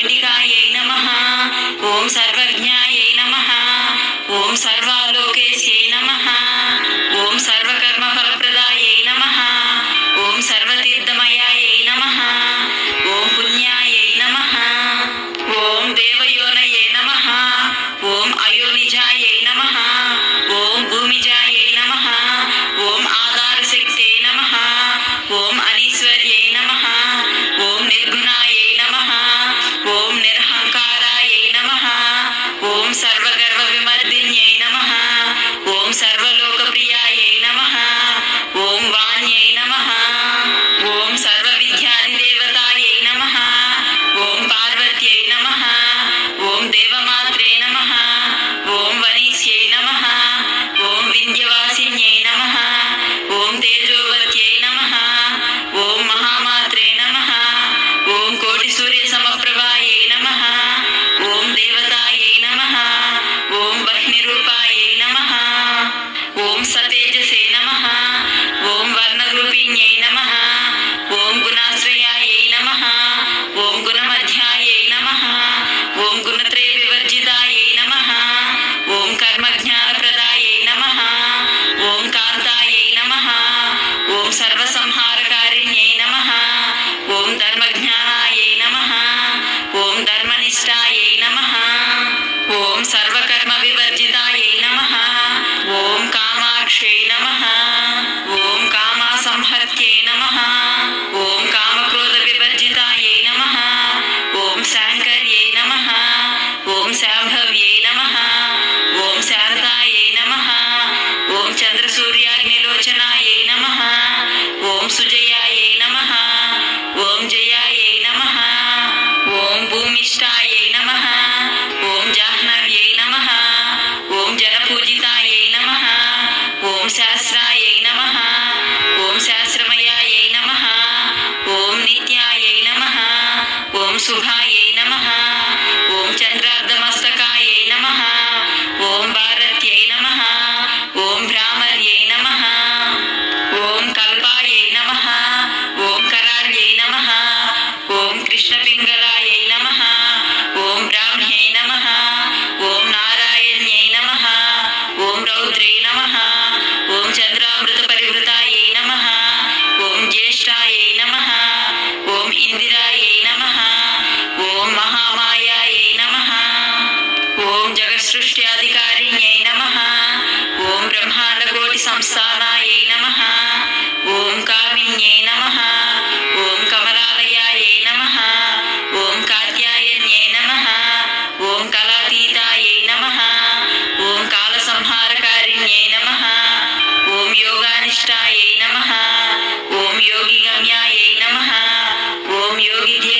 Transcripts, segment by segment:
चण्डिकायै नमः। ॐ सर्वज्ञायै नमः। ॐ सर्वालोकेश्यै नमः। ॐ सर्वकर्मफलप्रदायै नमः। ॐ सर्वतीर्थमयायै नमः। ॐ पुण्यायै नमः। ॐ देवयोनये नमः। ॐ अयोनिजायै గుణాశ్రయాయై నమ ఓం గుణాశ్రయాయై నమ ఓం గుణమధ్యాయై నమ ఓం గుణత్రయ వివర్జితాయై నమ ఓం కర్మజ్ఞానప్రదాయై నమ ఓం కాంతాయై నమ ఓం సర్వసంహారకారిణ్యై నమ ఓం ధర్మజ్ఞానాయై నమ ఓం ధర్మనిష్టాయై నమ ఓం స Subhan సంస్థానాయ నమ. ఓం కామిన్యై నమ. ఓం కమలాలయాయ నమ. ఓం కాత్యాయన్యై నమ. ఓం కళాతీతాయ నమ. ఓం కాలసంహారకారిణ్యై నమ. ఓం యోగానిష్టాయ నమ. ఓం యోగిగమ్యాయ నమ. ఓం యోగిధ్యై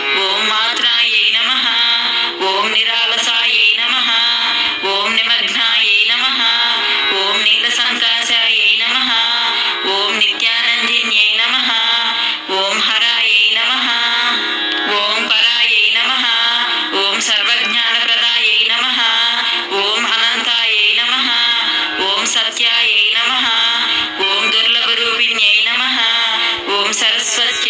But